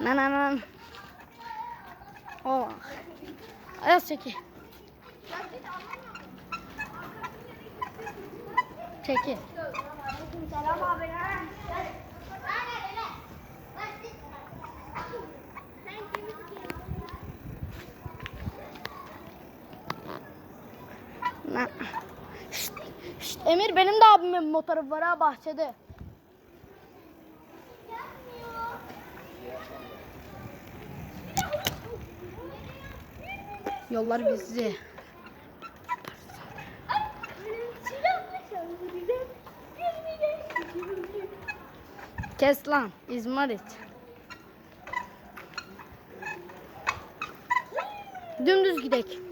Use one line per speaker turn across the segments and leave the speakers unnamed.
Nan nan nan. Oh. Ayaz çeki. Çeki.
Selam abi.
Şşt, şşt, Emir benim de abimin motoru var ha bahçede. Yollar bizi. Kes lan İzmarit. Dümdüz gidek.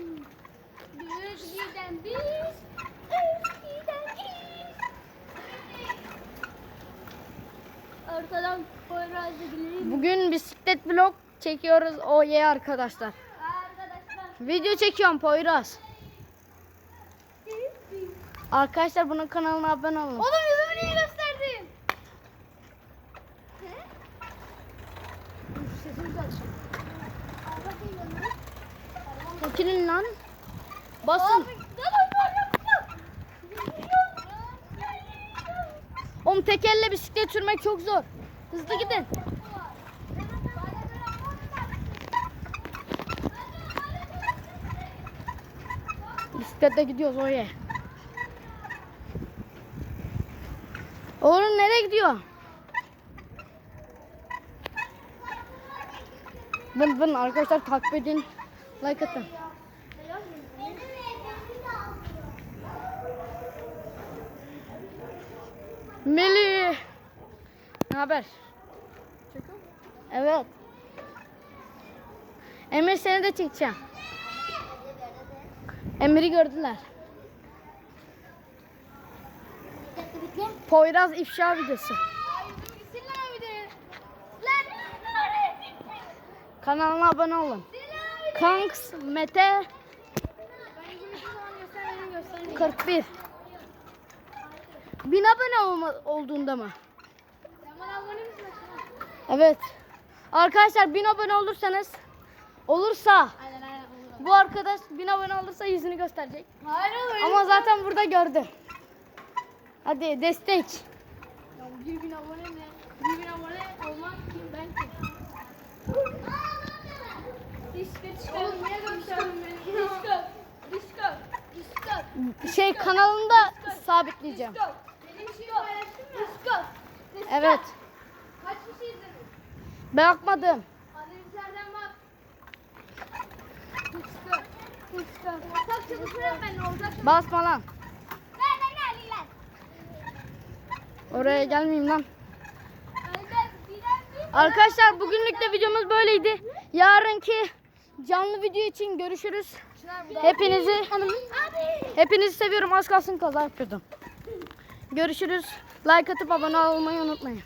Arkadan Poyraz'da.
Bugün bisiklet vlog çekiyoruz o ye arkadaşlar.
Arkadaşlar.
Video çekiyorum Poyraz. Arkadaşlar bunun kanalına abone olun.
Oğlum yüzümü niye gösterdin?
Çekilin lan. Basın. Oğlum tek elle bisiklet sürmek çok zor. Hızlı gidin. Bisikletle gidiyoruz o ye. Oğlum nereye gidiyor? Vın vın arkadaşlar takip edin. Like atın. Melih. Ne haber? Evet. Emir seni de çekeceğim. Emir'i gördüler. Poyraz ifşa videosu. Kanalına abone olun. Kanks Mete 41. Bin abone olma, olduğunda mı? Evet. Arkadaşlar bin abone olursanız olursa bu arkadaş bin abone olursa yüzünü gösterecek.
Hayır oğlum.
Ama zaten burada gördü. Hadi destek.
Ya 1 bin abone ne? 1 bin abone olmak kim ben kim? Disko çıkalım. Niye gösterdin beni? Disko. Disko. Disko.
Şey kanalında sabitleyeceğim.
Disko.
Evet.
Kaç kişi izledin?
Bakmadım.
Analizlerden bak. Ben olacak.
Basma lan.
Ben de gel lan.
Oraya gelmeyeyim lan. Arkadaşlar bugünlük de videomuz böyleydi. Yarınki canlı video için görüşürüz. Hepinizi hepinizi seviyorum. Az kalsın kaza yapıyordum. Görüşürüz. Like atıp abone olmayı unutmayın.